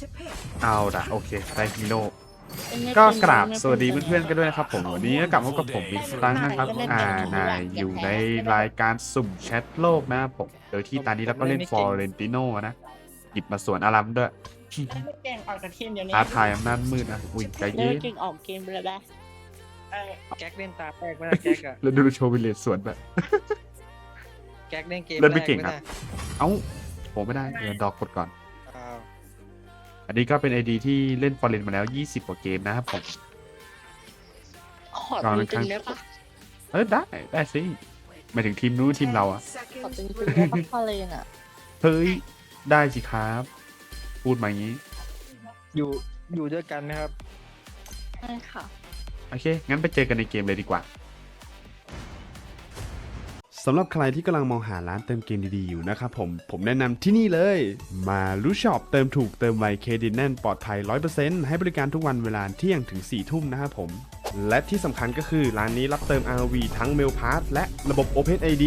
to pick. เอาละโอเคได้ฮีโร่ก็กราบสวัสดีเพื่อนๆกันด้วยนะครับผมวันนี้ก็กลับมาพบกับผมอีกครั้งนะครับอ่านายอยู่ในรายการสุ่มแชทโลกนะครับผมโดยที่ตอนนี้เราก็เล่นฟอร์เรนติโนนะหยิบมาสวนอารัมด้วยไม่เก่งออกจากทีมเดี๋ยวนี้ท้าทายอำนาจมืดนะอุ้ยใจเลิเย็กนเก่งออกเกมไปเลยแบ๊ะเออแก๊กเล่นตาแปลกไม่ได้แก๊กอะแล้วดูโชว์วิลเลจสวนแบบแก๊กเล่นเกมเล่นไม่เก่งแรครับเอ้าผมไม่ได้เออดอกกดก่อน อ้าวอันนี้ก็เป็นไอดีที่เล่นฟอร์เรนมาแล้ว 20 กว่าเกมนะครับผม ขอลองจนะครัริบงๆได้ปะเออได้ได้สิหมายถึงทีมนู้นทีมเราอะ ขอ Seconds จริงๆได้ปะพอเลนอะเฮ้ย ได้สิครับ พูดมาอย่างนี้ อยู่อยู่ด้วยกันนะครับ ใช่ค่ะ โอเค งั้นไปเจอกันในเกมเลยดีกว่า สำหรับใครที่กำลังมองหาร้านเติมเกมดีๆอยู่นะครับผม ผมแนะนำที่นี่เลย มารู้ช็อปเติมถูกเติมไวเครดิตแน่นปลอดภัย 100%ให้บริการทุกวันเวลาเที่ยงถึง 4 ทุ่มนะครับผม และที่สำคัญก็คือร้านนี้รับเติม RV ทั้ง Mail Pass และระบบ OpenID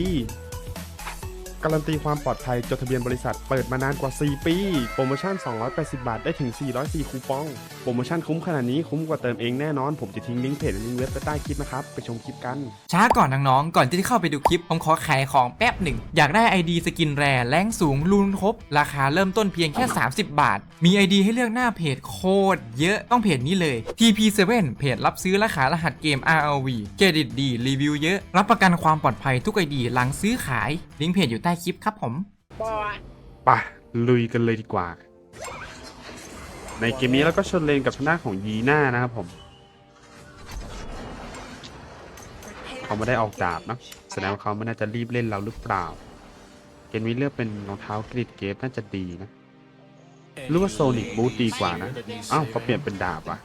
การันตีความปลอดภัยจดทะเบียนบริษัทเปิดมานานกว่า 4 ปี โปรโมชั่น 280 บาท ได้ถึง 404 คูปอง โปรโมชั่นคุ้มขนาดนี้คุ้มกว่าเติมเองแน่นอน ผมจะทิ้งลิงก์เพจและลิงก์เว็บไว้ใต้คลิปนะครับ ไปชมคลิปกัน ช้าก่อนน้องๆก่อนที่จะเข้าไปดูคลิป ผมขอขายของแป๊บหนึ่ง อยากได้ ID สกินแรแรงสูงรูนครบ ราคาเริ่มต้นเพียงแค่ 30 บาท มี ID ให้เลือกหน้าเพจโคตรเยอะต้องเพจนี้เลย TP7 เพจรับซื้อและขายรหัสเกม RLV เครดิตดีรีวิวเยอะรับประกันความปลอดภัยทุก ID หลังซื้อขายลิงก์เพจอยู่ใต้คลิปครับผมปะลุยกันเลยดีกว่า ในเกมนี้เราก็ชนเลนกับทางด้าของยีน่านะครับผม เขาไม่ได้ออกดาบนะแสดงว่าเขาไม่น่าจะรีบเล่นเราหรือเปล่า เกมนี้เลือกเป็นรองเท้ากรีดเกฟน่าจะดีนะหรือว่าโซนิกบูทดีกว่านะอ้าวเขาเปลี่ยนเป็นดาบว่ะ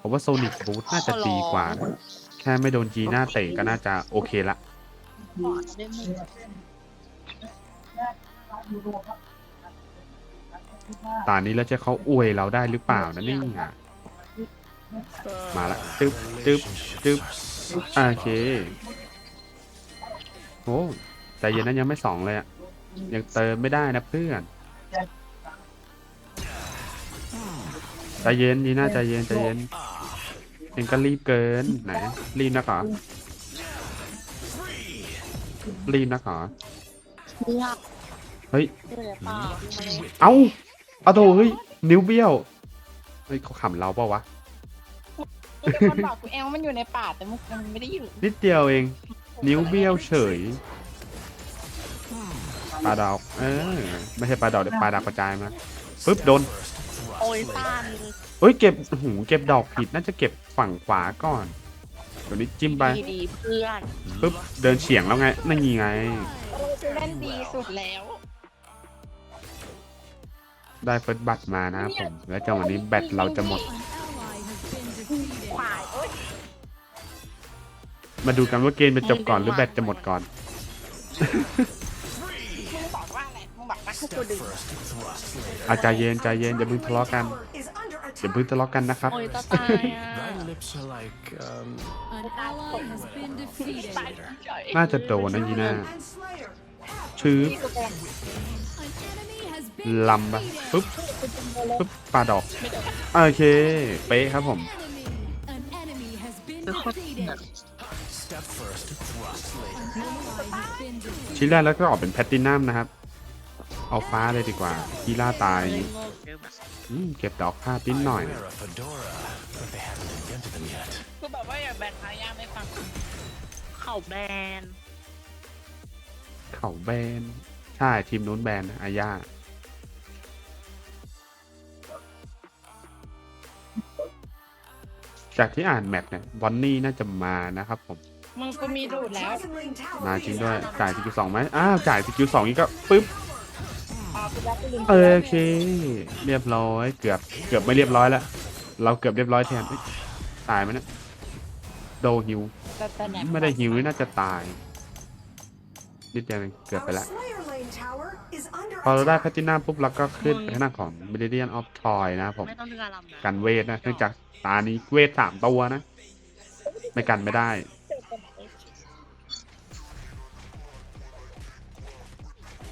ผมว่าโซนิกบูทน่าจะดีกว่านะแค่ไม่โดนจีน่าเตะก็น่าจะโอเคละ บอดได้ไหมตอนนี้แล้วจะเขาอวยเราได้หรือเปล่านะนี่ไงมาละจึ๊บจึ๊บจึ๊บโอเคโอ้ใจเย็นนั้นยังไม่สองเลยอะยังเติมไม่ได้นะเพื่อนใจเย็นยีน่าใจเย็นใจเย็นเองก็รีบเกินไหนรีบนักเห รอรีบนักเหรอเลือกเฮ้ยเลือกเปล่ามาเลยเอ้าเอาโถเฮ้ย นิ้วเบี้ยว เฮ้ยเขาขำเราเปล่าวะ มีคนบอกกูเองว่ามันอยู่ในป่าแต่มันไม่ได้อยู่นิดเดียวเอง นิ้วเบี้ยวเฉย ปลาดอกเออไม่ใช่ปลาดอกเดี๋ยวปลาดาวกระจายมาปึ๊บโดนโอ้ยซ่านเฮ้ยเก็บหูเก็บดอกผิดน่าจะเก็บฝั่งขวาก่อน เดี๋ยวนี้จิ้มไปดีดีๆเพื่อนปึ๊บเดินเฉียงแล้วไงนั่นไงเราจะเล่นดีสุดแล้วได้เฟิร์สบัตรมานะครับผม แล้วจังหวะนี้แบตเราจะหมด ขวายโอ๊ยมาดูกันว่าเกมจะจบก่อนหรือแบตจะหมดก่อน มึงบอกว่าอะไรมึงบอกว่าให้กูดึง อาใจเย็นใจเย็นอย่าเพิ่งทะเลาะกัน is under อย่า attack. เพิ่งทะเลาะกันนะครับ โอ้ยตาตายอะ Thy lips are like, um, An ally has been defeated. ตายเฉยน่าจะโดนนะยีน่า And Slayer. ชื้อๆกูเป็น An enemy has been ลำปะปึ๊บ ปึ๊บปลาดอก โอเค เป๊ะครับผม enemy. An enemy has been defeated. step first, thrust later. An ally has been defeated. ชิ้นแรกแล้วก็ออกเป็นแพตตินัมนะครับ เอาฟ้าเลยดีกว่ากีล่าตายอย่างงี้อืมเก็บดอกผ้าปิ้นหน่อย Wear a fedora, but they haven't invented them yet. คือแบบว่าอย่าแบนทายาไม่ฟังเข่าแบนเขาแบนใช่ทีมนู้นแบนนะอาญาจากที่อ่านแมปเนี่ยบอนนี่น่าจะมานะครับผมมึงกูมีดูดแล้ว Dragon Lane Tower มาจริงด้วย is under จ่ายสกิลสองไหมอ้าวจ่ายสกิลสองนี้ก็ปึ๊บอ๋อกูรับกูลืม โอเค เรียบร้อยเกือบเกือบไม่เรียบร้อยแล้วเราเกือบเรียบร้อยแทนเอ้ยตายไหมเนี่ยโดฮิว ไม่ได้ฮิวนี่น่าจะตายนิดเดียวเองเกือบไปแล้ว พอเราได้แพตตินัมปุ๊บเราก็ขึ้นไปข้างหน้าของ m e r i d i a n of Troy นะผมไม่ต้องเรือลำนะกันเวทนะเนื่องจากตานี้เวทสามตัวนะ ไม่กันไม่ได้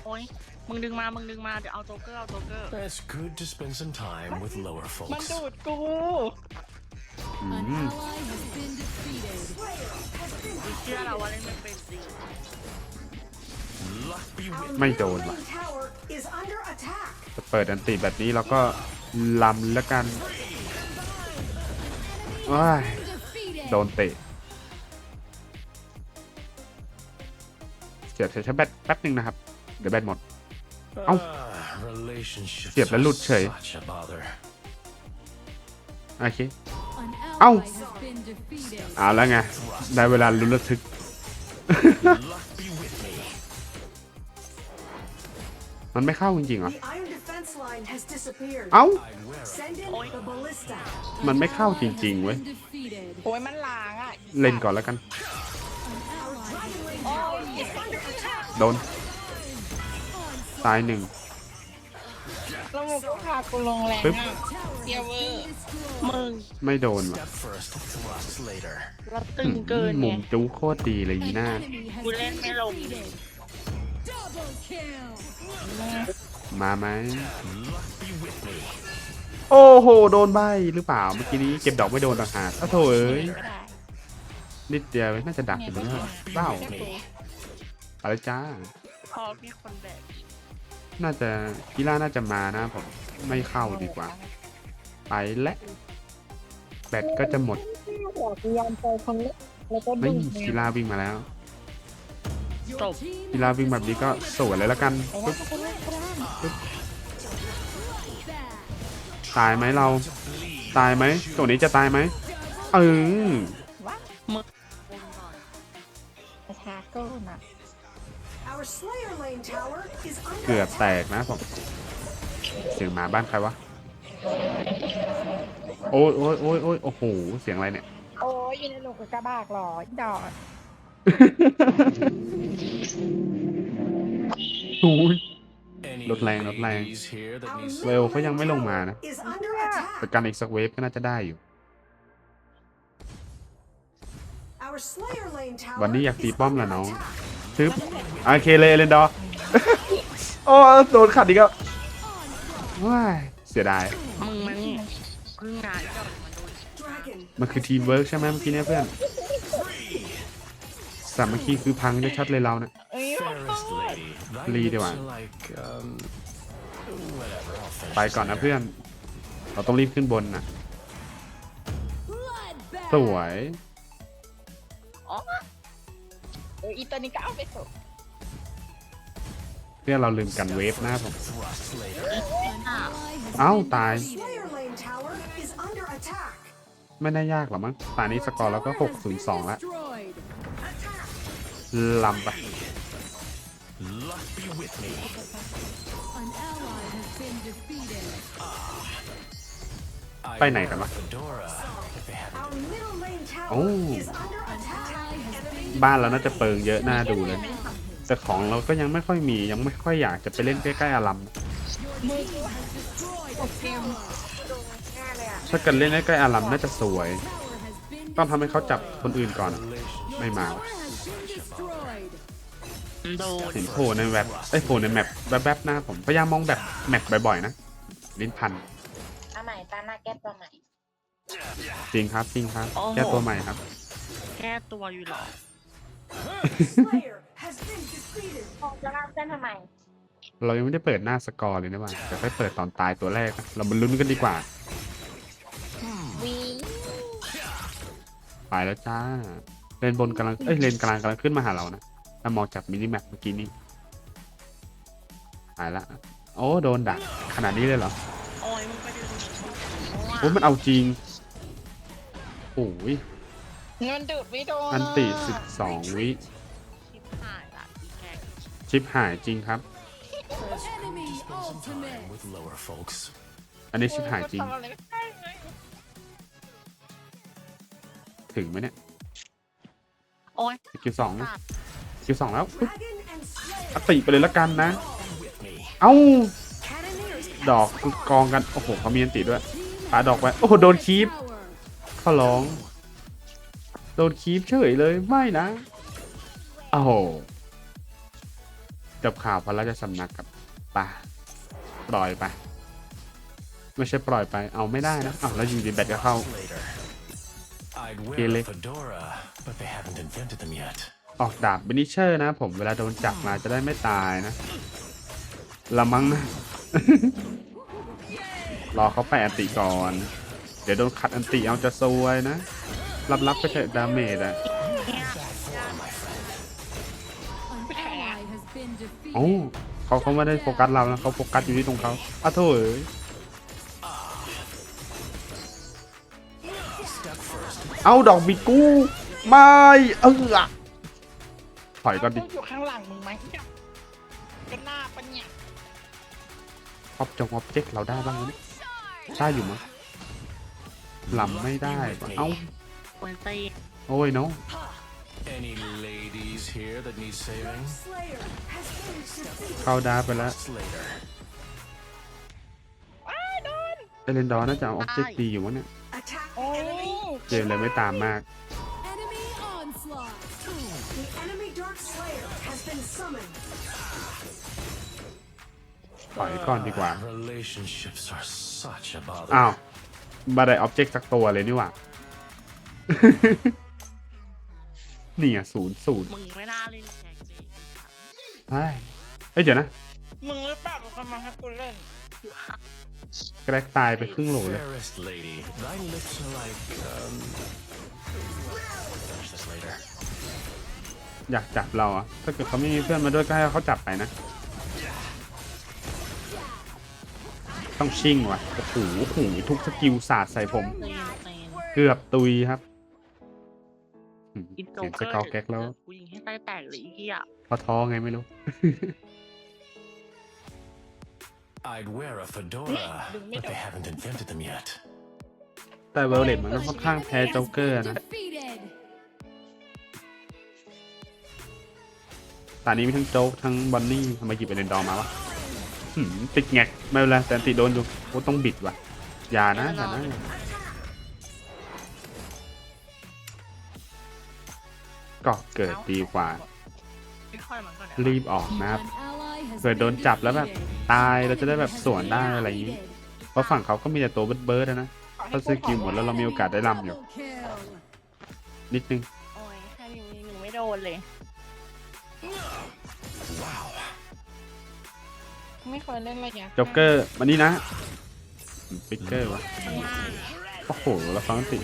โอ้ย มึงดึงมา มึงดึงมา เดี๋ยวเอาโจ๊กเกอร์ เอาโจ๊กเกอร์ It's good to spend some time with lower มัน folks. ดูดกูอื An ม ally has been defeated. เชื่อเราว่าเล่นไม่เป็นจริง Luck be with Our ไม่โด middle นว่ะ lane tower is under attack. จะเปิดอันติแบบนี้เราก็ลำแล้วกันว้าย Defeated. โดนเตะเสียบใช้แบตแป๊บหนึ่งนะครับ เดี๋ยวแบตหมด Ah, relationships เสียบแล้วหลุดเฉย are such a bother. โอเค An Ow. ally has been defeated. เอาแล้วไง ได้เวลาลุ้นระทึก Luck be with me. มันไม่เข้าจริงๆเหรอ The iron defense line has disappeared. เอ้า I'd wear it. Send in the ballista. มันไม่เข้าจริงๆเว้ย Been defeated. โอ้ยมันล้างอะ เล่นก่อนแล้วกัน An ally has โอ้ยอีสันโดน ตายหนึ่งแล้วมึงก็พากูลงแรงปึ๊บอะเดียวเวอร์ destroyed. มึงไม่โดนว่ะ Step first, thrust later. แล้วตึงเกินมุไงมจูโคตรดีเลยยีน่า An enemy has กูเล่น been ไม่ลง defeated. Double kill. มาไหม Luck be with me. โอ้โห โดนใบหรือเปล่าเมื่อกี้นี้เก็บดอกไม่โดนต่างหากอ้าวโถเอ้ยก็ได้นิดเดียวน่าจะดักอยู่นะเปล่าอะไรจ้า พอมีคนแบก น่าจะกีฬาน่าจะมานะผมไม่เข้าดีกว่า ไปและแบตก็จะหมดยอมใจคนเล็กแล้วก็ไม่ดึงกีฬาวิ่งมาแล้วจบกีฬาวิ่งแบบนี้ก็สวยเลยละกันปึ๊บ Back. ตายไหมเรา ตายไหมตัวนี้จะตายไหมเออชาโก้น่ะ เกื under อบแต attack. กนะผมเสียงหมาบ้านใครวะ โอ้ยโอ้ยโอ้ยโอ้ยโอ้โห เสียงอะไรเนี่ย โอ้ยอยู่ในหลุมกับกระบากหรออีดอกโอ้ย Any Lột làng, lột làng. ladies here that Our need เวลเขายังไม่ลงมานะ is under แต่ attack. กันอีกสักเวฟก็น่าจะได้อยู่ Our Slayer lane tower วันนี้อยากตี is ป้อม under ละน้อง attack. ซึบโอเคเลยเอเลนดอร์ โอ้โดนขัดอีกแล้วว้ายเสียดาย มึงมันนี่พึ่งงานก็มาดู Dragon มันคือทีมเวิร์กใช่ไหมเมื่อกี้เนี่ยเพื่อน สามัคคีคือพังชัดๆเลยเราเนี่ย fairest lady. Thy Lee lips đi bạn. are like, um, whatever, I'll finish ไปก่อนนะเพื่อน เราต้องรีบขึ้นบนน่ะส Bloodbath. วย อออีตัวนี้ก็เอาไปส่งเพื่อนเราลืมกันเวฟนะครับผม Thrust later. An ally has เอ้า been ตาย defeated. Slayer lane tower is under attack. ไม่น่ายากหรอกมั้งตอนนี้สกอร์เราก็ Tower has been 6-0-2แล้ว destroyed. ลำไป Luck be with me. An ally has been defeated. I'd ไปไหนกัน wear วะ a fedora if they hadn't Our middle lane tower Oh. is under บ้านเราน่าจะเปิงเยอะน่าดูเลย แต่ของเราก็ยังไม่ค่อยมียังไม่ค่อยอยากจะไปเล่นใกล้ๆอารัม destroyed a tower. ถ้าเกิดเล่นใกล้ๆอารัมน่าจะสวย Tower has been ต้องทำให้เขาจับคนอื่นก่อนไม่มา Tower has been destroyed. โดนเห็นโผล่ในแวบไอ้ยโผล่ในแมปแวบๆหน้าผมพยายามมองแบบแมปบ่อยๆนะลิ้นพันเอาใหม่ตาหน้าแก้ตัวใหม่จริงครับจริงครับโอ้โหแก้ตัวใหม่ครับ แก้ตัวอยู่หรอ จะรับเส้นทำไม เรายังไม่ได้เปิดหน้าสกอร์เลยนะว่าเดี๋ยวค่อยเปิดตอนตายตัวแรกนะเรามาลุ้นกันดีกว่า วีไปแล้วจ้า เลนบนกำลัง เอ้ย เลนกลางกำลังขึ้นมาหาเรานะ ถ้ามองจากมินิแมปเมื่อกี้นี้หายละ โอ้ โดนดัก ขนาดนี้เลยเหรอ โอ้ยมึงไปดูโอ้ยมันเอาจริง โอ้ย เงินดูดไม่โดนอันติสิบสองวิ ชิบหายละอีแกชิปหายจริงครับ Enemy time ultimate. with lower folks. อันนี้ชิปหายจริงทำอะไรไม่ได้เลยถึงไหมเนี่ยโอ้ยสกิลสองสกิลสองแล้วปึ๊บ Dragon and Slayer. อติไปเลยละกันนะ With me. เอ้า Cannoneers ดอกคือกองกัน โอ้โหเขามีอันติด้วย ปาดอกไว้ โอ้โห โดนคีบ Tower. ขอร้องโดนคีบเฉยเลยไม่นะโอ้โหจับข่าวพระราชสำนักครับป่ะปล่อยไป ไม่ใช่ปล่อยไป เอาไม่ได้นะอ้าวแล้วอยู่ดีแบตก็เข้า Later. I'd wear Really? a fedora, but they haven't invented them yet. ออกดาบเบนิเชอร์นะผมเวลาโดนจับมาจะได้ไม่ตายนะละมั้งนะ รอเขาไปอันติก่อน เดี๋ยวโดนขัดอันติเอาจะซวยนะ รับรับๆไปเถอะดาเมจอะ An ally has been โอ้ defeated. เขาเขาไม่ได้โฟกัสเรานะเขาโฟกัสอยู่ที่ตรงเขาอ้าวโถ่เอ้ยเอาดอกบิดกู้ไม่เออถอยก่อนดิอยู่ข้างหลังมึงไหมเป็นหน้าปะเนี่ยออบจงออบเจกเราได้บ้างไหมเนี่ยได้อยู่มั้งลำไม่ได้ว่ะเอ้า เหมือนตีโอ้ยเนาะ Any ladies here that need saving? Slayer has been defeated. เข้าดาร์ฟไปแล้ว Later. เอเลนดอร์น่าจะเอาออบเจกตีอยู่มั้งเนี่ย Attack โอ้ the enemy. เกมเลยไม่ตามมาก Enemy onslaught. The enemy Dark Slayer has been summoned. ถอยก่อนดีกว่า Relationships are such a bother. อ้าวมาได้ออบเจกต์สักตัวเลยนี่หว่า นี่อะศูนย์ศูนย์มึงไม่น่าเล่นแข่งเลยใช่เอ้ยเดี๋ยวนะ มึงหรือเปล่าเป็นคนมาให้กูเล่นแกรกตายไปครึ่งโหลเลย Fairest lady, thy lips are like, um... Finish this later. อยากจับเราอะ ถ้าเกิดเขาไม่มีเพื่อนมาด้วยก็ให้เขาจับไปนะ ต้องชิ่งว่ะโอ้โหโอ้โหทุกสกิลศาสตร์ใส่ผมตีนตีนเกือบตุยครับ อืมอินโตเสียงเกสอร์เกาแก๊กแล้ว กูยิงให้ใต้แตกเลยไอ้เหี้ยพอท้อไงไม่รู้ I'd wear a fedora, but they haven't invented them yet. แต่เวลเลตมันก็ค่อนข้างแพ้โจ๊กเกอร์นะ Defeated. ตอนนี้มีทั้งโจ๊กทั้งบอนนี่ทำไมหยิบเอเลนดอร์มาวะหืมติดแงกไม่เป็นไรแต่ติดโดนอยู่โอ้ต้องบิดว่ะ อย่านะอย่านะ ก็เกิดดีกว่าไม่ค่อยมันก็ได้รีบออกนะครับ An ally has เผื่อโดน been จับแล้วแบบ defeated. ตายเราจะได้แบบ Has สวนได้ been อะไรอย่างนี้ defeated. เพราะฝั่งเขาก็มีแต่ตัวเบิร์ดๆอะนะถ้าสกิลหมดแล้วเรามีโอกาสได้ลำอยู่ Double kill. นิดนึงโอ้ยแค่นี้หนูไม่โดนเลย Wow. ไม่เคยเล่นระยะจ็อกเกอร์มานี่นะปิกเกอร์วะโอ้โหแล้วฟังติ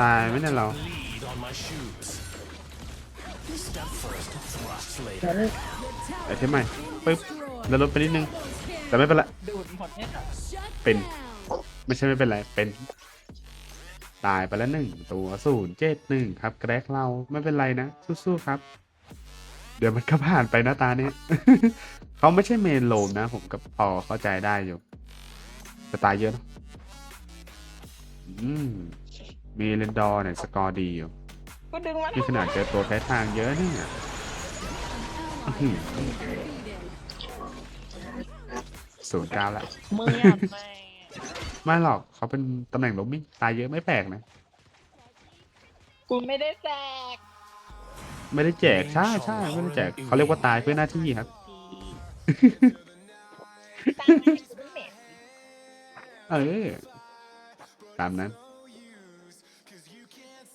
ตายไหมเนี่ยเรา Lead on my shoes. Step first, thrust later. ไอเทมใหม่ปึ๊บแล้วลดไปนิดนึง แต่ไม่เป็นไร ดูดหมดเนี่ย Shut เป็น down. ไม่ใช่ไม่เป็นไร เป็น ตายไปแล้วหนึ่งตัวศูนย์เจ็ดหนึ่งครับ แกรกเราไม่เป็นไรนะ สู้ๆครับ เดี๋ยวมันก็ผ่านไปหน้าตาเนี้ย เขาไม่ใช่เมนโลมนะ ผมก็พอเข้าใจได้อยู่แต่ตายเยอะนะอืม มีเลนดอร์เนี่ยสกอร์ดีอยู่ ก็ดึงมันนี่ขนาดเจอตัวแพ้ทางเยอะเนี่ย Ally has been defeated. ศูนย์เก้าละ มืออะแม่ไม่หรอกเขาเป็นตำแหน่งลบมิ่งตายเยอะไม่แปลกนะ กูไม่ได้แจกไม่ได้แจกใช่ใช่ไม่ได้แจกเขาเรียกว่าตายเพื่อหน้าที่ครับ ตั้งให้กูเป็นเม็ดเออ ตามนั้น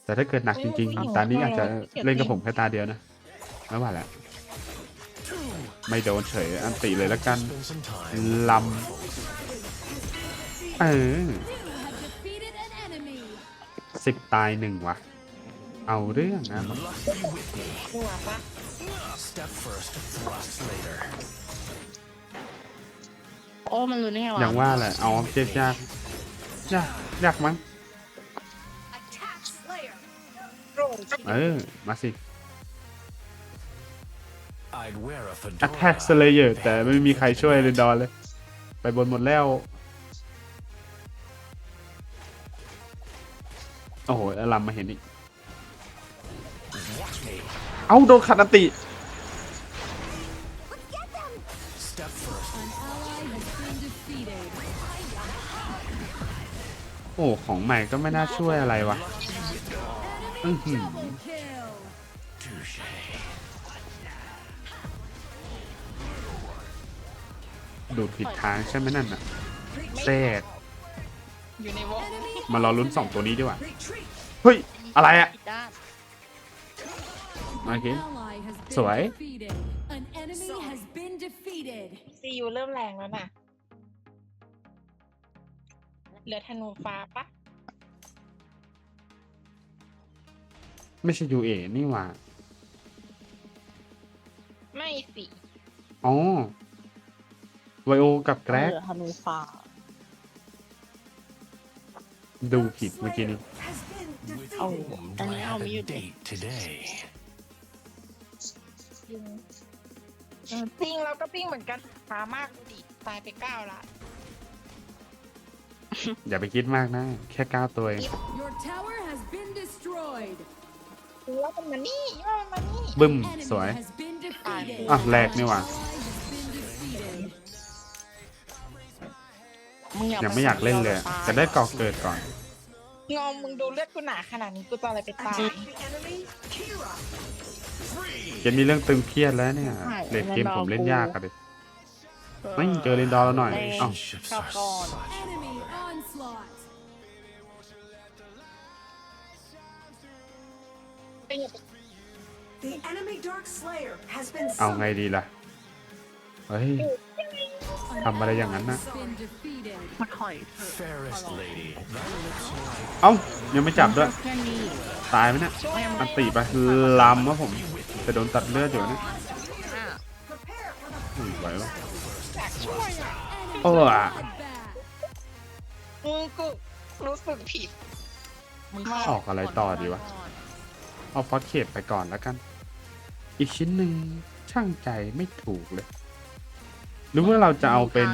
แต่ถ้าเกิดหนักจริงๆตอนนี้อาจจะเล่นกับผมแค่ตาเดียวนะ ไม่ว่าแหละ ไม่โดนเฉย อันติเลยละกัน Spend some time. ลำ เออ You have defeated an enemy. สิบตายหนึ่งวะ เอาเรื่องนะ Luck be with me. ตัวปะ Step first, thrust later. โอ้ มันรู้ได้ไงวะอย่างว่าแหละ เอาออบเจกต์ยาก ยาก ยากมั้ง เออ มาสิ I'd wear a fedora. Attack Slayer แต่ไม่มีใครช่วยเลยดอนเลย ไปบนหมดแล้ว โอ้โหอลัมมาเห็นอีก Watch me. เอ้าโดนขัดอันติ Step first. An ally has been defeated. โอ้ ของใหม่ก็ไม่น่าช่วยอะไรวะ อื้อหือ Double kill. Touche. ดูดผิดทางใช่ไหมนั่นน่ะเซดอยู่ในวง Enemy มารอลุ้นสองตัวนี้ดีกว่า Retreat. เฮ้ย อะไรอะผิดด้านโอเค ally has been สวย defeated. An enemy has been defeated. ซียูเริ่มแรงแล้วน่ะเหลือธนูฟ้าปะ ไม่ใช่ยูเอนี่หว่าไม่สิอ๋อไวโอกับแกรกเหลือธนูฟ้าดูผิดเมื่อกี้นี้ Has been With defeated. whom do I have a date today? จริงเออปิ้งแล้วก็ปิ้งเหมือนกันฟ้ามากดูดิตายไปเก้าละอย่าไปคิดมากนะ แค่ก้าวตัวเอง Your tower has been destroyed. ว่ามันมานี่ว่ามันมานี่บึ้ม Enemy สวย has been defeated. อะแรกนี่หว่า Ally has been defeated. มึงอย่ายังไม่อยากเล่นเลยจะได้ก่อเกิดก่อน งอมมึงดูเลือดกูหนาขนาดนี้กูจะอะไรไปตาย Attack the enemy. Kira. เกมนี้เรื่องตึงเครียดแล้วเนี่ยเลดเกมผมเล่นยากอะดิไม่เจอเรนดอร์แล้วหน่อย เอ้า Relationships Come are on. such Enemy อย่าง The enemy Dark Slayer has been เอาไง summoned. ดีล่ะ เฮ้ย An ทำอะไรอย่างนั้นนะ has been defeated. มาถอยเถอะ fairest lady. Thy lips are like เอ้า ยังไม่จับด้วยแค่นี้ตายไหมเนี่ยอันตีไปลำวะผม จะโดนตัดเลือดอยู่นะ Prepare for the อุ้ยไหววะอยากช่วยอะ Enemy โอ้อะ bloodbath. มึงกูรู้สึกผิดมึงออกอะไรต่อดีวะ เอาฟอสเคปไปก่อนแล้วกัน อีกชิ้นหนึ่งช่างใจไม่ถูกเลย หรือว่าเราจะเอาเป็น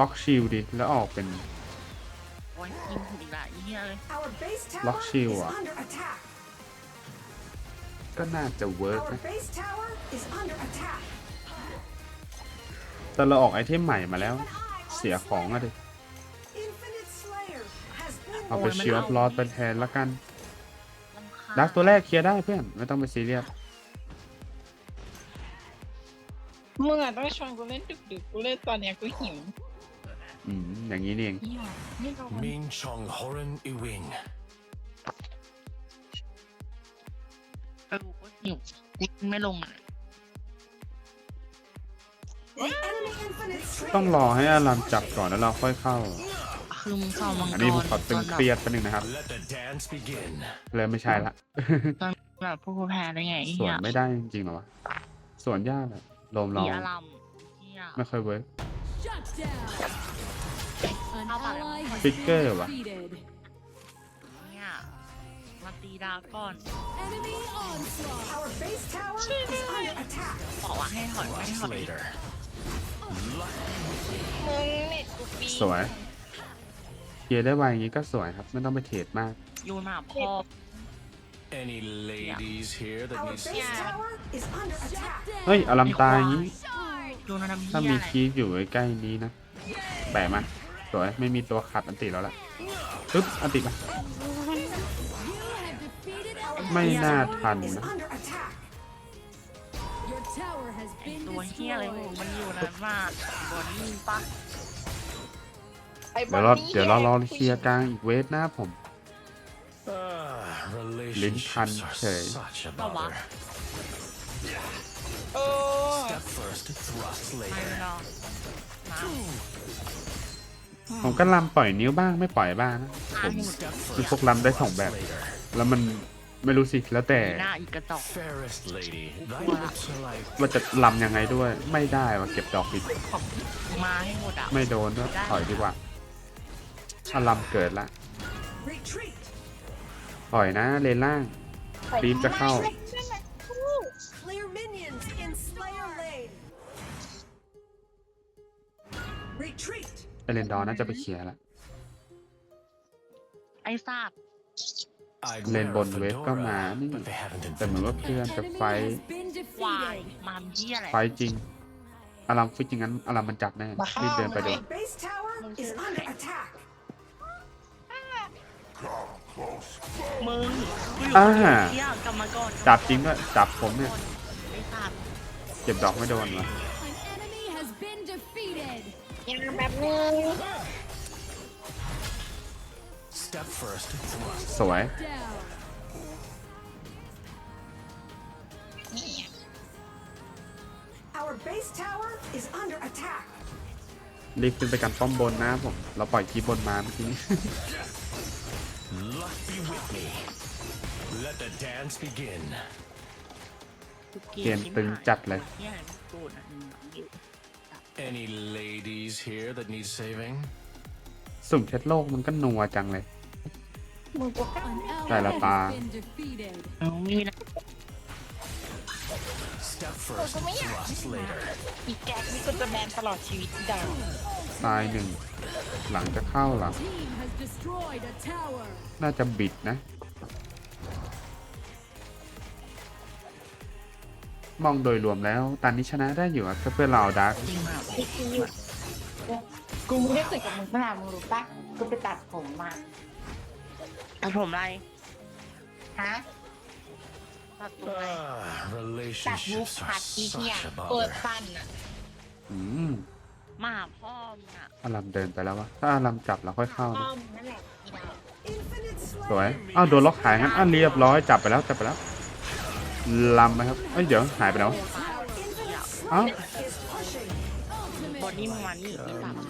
ล็อกชิลดีแล้วออกเป็นโอ้ยยิงถูกอีกละไอ้เหี้ยเลย Our base tower Lock shield is อะ under attack. ก็น่าจะเวิร์ก Our นะ base tower is under attack. แต่เราออกไอเทมใหม่มาแล้ว เสียของอะดิ Infinite Slayer has been เอาไปโอ้ยมันชิลเอาลอดไปแทนละกันรำคาญ ดักตัวแรกเคลียร์ได้เพื่อน ไม่ต้องไปซีเรียสมึงอะต้องชวนกูเล่นดึกๆกูเล่นตอนเนี้ยกูหิวอืมอย่างนี้นี่เองเหี้ยไม่รอ Min Chong Horan Iwing. เออกูก็หิวกูไม่ลงอะ The enemy Infinite Slayer ต้องรอให้อารามจับก่อนแล้วเราค่อยเข้า คือมึงเข้ามังกรอันนี้ผมขอตึงเครียดไปหนึ่งนะครับ Let the dance begin. เลยไม่ใช่ละแบบพวกกูแพ้ได้ไงไอ้ส่วเหี้นยไม่ได้จริงๆหรอวะส่วนยากอะโลมเรามีอารมณ์เหี้ย ไม่ค่อยเวิร์ก Shut down. An How about ally has Figure been วะ defeated. เนี่ยมาตีดาวก่อน Enemy onslaught. Our base tower is under attack. บอกว่าให้ถอยไม่ให้ Much ถอย later. มึงเน็ตกูปีสวย เคลียร์ได้ไวอย่างนี้ก็สวยครับ ไม่ต้องไปเทรดมากยูนาพอ Any ladies here that Our need base Yeah. tower is under attack. เฮ้ยอารามตายอย่างนี้ยูนาทำถ้าเหี้ยมีอะไรคีฟอยู่ใกล้ๆนี้นะ แปะมาสวยไม่มีตัวขัดอันติแล้วล่ะปึ๊บอันติมา You have defeated enemy. ไม่น่าทัน Is นะ under attack. Your tower has been ตัวเหี้ยอะไรของ destroyed. มันอยู่นั้นมากบอดี้ปะ ไอ้บเดี๋อยวเราดี้เดี๋ยวเรารอเคลียร์กลางอีกเวฟหน้าผม Ah, Lin Pan relationships are Che. such a Tao bother. เออ Step first, thrust ไม่ later. รอมาผมก็ลำปล่อยนิ้วบ้างไม่ปล่อยบ้างนะผม Step คือพวก first, ลำได้สองแบบ later. แล้วมันไม่รู้สิแล้วแต่หน้าอีกกระจอก Fairest lady, thy lips are like ว่าจะลำยังไงด้วย ไม่ได้ว่าเก็บดอกผิดมาให้หมดอะ ไม่โดนด้วยถอยดีกว่า ถ้าลำเกิดละ Retreat. ปล่อยนะเลนล่างรีบจะเข้า Clear minions in Slayer Lane. Retreat. เอเลนดอร์น่าจะไปเคลียร์ละไอ้ซาก I'd เลน wear บ a นเวฟก็มา fedora, นี่ but they haven't แต่เหมือนว่า invented เพื่อน An จะ enemy ไฟท์ has been วาย defeated. มามเหี้ยอะไรไฟท์จริงอารามฟิตจริงงั้นอารามมันจับแน่มาเข้ารีบเดินไปเดี๋ย มึงกูอยู่อ่าเที่ยกลับมาก่อนจับจริงด้วยจับผมเนี่ย ไอ้ซากเก็บดอกไม่โดนวะ An enemy has been defeated. ยังแบบนึง Step first, thrust. สวย Down. นี่ Our base tower is under attack. รีบขึ้นไปกันป้อมบนนะครับผม เราปล่อยคีบบนมาเมื่อกี้นี้ Luck be with me. Let the dance begin. เกมตึงจัดเลย Any ladies here that need saving? สุ่มเช็ดโลกมันก็นัวจังเลย มึงก็กล้า An Dai la ally pa. has been defeated. เอามีนะ Step first, thrust later. อีแก๊กนี่ก็จะแบนตลอดชีวิตดาว ตายหนึ่ง หลังจะเข้าหลัง Team has destroyed a tower. น่าจะบิดนะ มองโดยรวมแล้วตอนนี้ชนะได้อยู่อะถ้าเพื่อนเราเอาดาร์กกูไม่ได้คุยกับมึงเมื่อไหร่มึงรู้ปะกูไปตัดผมมาตัดผมอะไรฮะตัดผมอะไร Ah, ตัดมุก relationships ผั are ดอีเหี้ย such a เปิด bother. สั้นอะอืม มาพ่อมึงอะอารัมเดินไปแล้ววะถ้าอารัมจับเราค่อยเข้าพ่อนะมึงนั่นแหละอีดาว Infinite สวย Slayer อ้าวโดนล็อกหายงั้นอ้าวเรียบร้อยจับไปแล้วจับไปแล้วลำไหมครับเอ้ยเดี๋ยวหายไปแล้ว Infinite อ้าว Slayer is pushing. บอดี้มึงมานี่อีสัตว์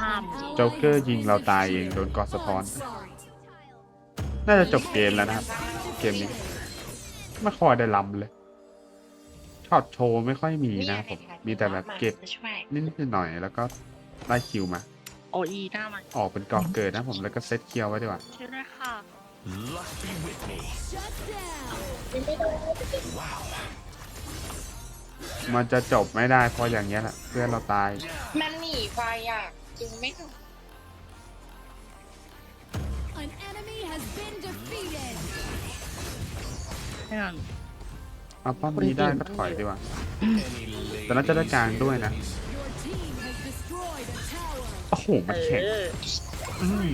ห้ามจริงโจ๊กเกอร์ยิงเราตายเองโดนกอสะท้อน Sorry. น่าจะจบเกมแล้วนะครับ เกมนี้ไม่ค่อยได้ลำเลย ช็อตโชว์ไม่ค่อยมีนะครับผมมีแต่แบบเก็บช่วยนิดๆหน่อยๆแล้วก็ได้คิวมา โออีหน้ามันออกเป็นกองเกิดนะผมแล้วก็เซตเคียวไว้ดีกว่าช่วยด้วยค่ะ Luck be with me. Shut down. Wow. มันจะจบไม่ได้เพราะอย่างเงี้ยแหละเพื่อนเราตาย มันหนีไปอะจึงไม่ถูก An enemy has been defeated. ให้มัน เอาป้อมนี้ได้ก็ถอยดีกว่า Any แต่น่าจะได้กลางด้วยนะ ladies? Your team has destroyed a tower. โอ้โห มันแข็งอืม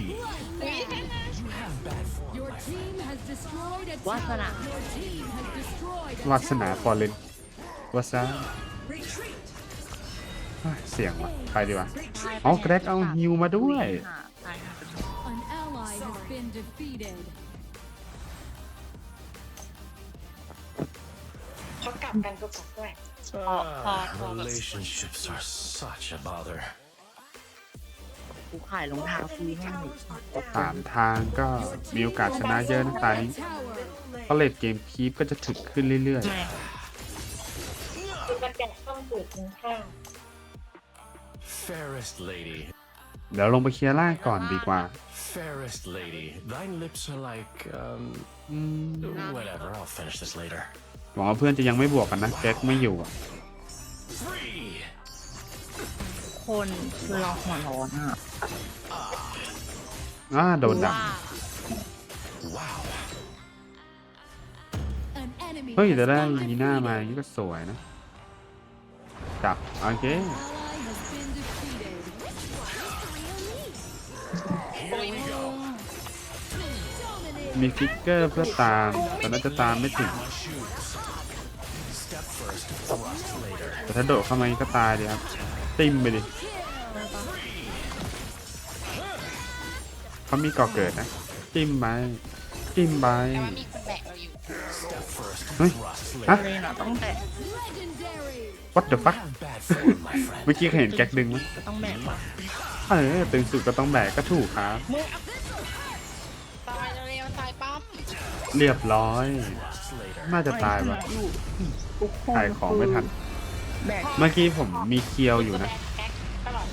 Your team has destroyed a Wasana. tower. Your team has destroyed a วาสนาฟอร์เรนวาซา Retreat. เสียงว่ะไปดีกว่าอ๋อแกรกเอาฮิวมาด้วย An ally has been defeated. เขากลับกันก็กลับด้วย Ah, relationships are such a bother. กูขายรองเท้าฟรีให้หนูสามทางก็มีโอกาสชนะเยอะนะตานี้ Tower. เพราะเลดเกมคีปก็จะถึกขึ้นเรื่อยแม่คือมันจะต้องเปิดกินข้าว Fairest lady, ๆ เดี๋ยวลงไปเคลียร์ล่างก่อนดีกว่า fairest lady, thine lips are like, um, อืม whatever, I'll finish this later. หวังว่าเพื่อนจะยังไม่บวกกันนะแก๊กไม่อยู่อะ Three! คนคือเราหัวร้อนอะอ่าโดนดัก Wow. An enemy เฮ้ย has จะได้ been ยีน่ามาอย่าง defeated. นี้ก็สวยนะจับโอเค Ally has been defeated. Dominated. มีฟิกเกอร์เพื่อตามแต่น่าจะตามไม่ถึง แต่ถ้าโดดเข้ามาก็ตายดีครับติมไปดิเขามีก่อเกิดนะ จิ้มไปจิ้มไปแต่ว่ามีคนแบกเราอยู่ Step first, Hey. thrust ฮะ later. เลยเนาะต้องแบก Legendary. what the fuck Have bad form, my friend. เมื่อกี้เห็นแก๊กดึงไหมก็ต้องแบกว่ะเออตึงสุดก็ต้องแบกก็ถูกครับมึงเอาตายเร็วๆตายปั๊มเรียบร้อย Thrust later. น่าจะตายวะอยู่ทุกคนขายของไม่ทัน แบกเมื่อกี้ผมมีเคียวอยู่นะแบกแก๊กตลอด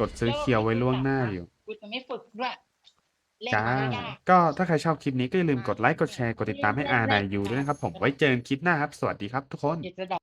กดซื้อเคียวไว้ล่วงหน้าอยู่ กูจะไม่ฝึกด้วยเล่นจ้ามาแล้วยากก็ถ้าใครชอบคลิปนี้ก็อย่าลืมกดไลค์ กดแชร์ กดติดตามให้อาร์นายยูด้วยนะครับผม ไว้เจอกันคลิปหน้าครับ สวัสดีครับทุกคน เดี๋ยวจะแดก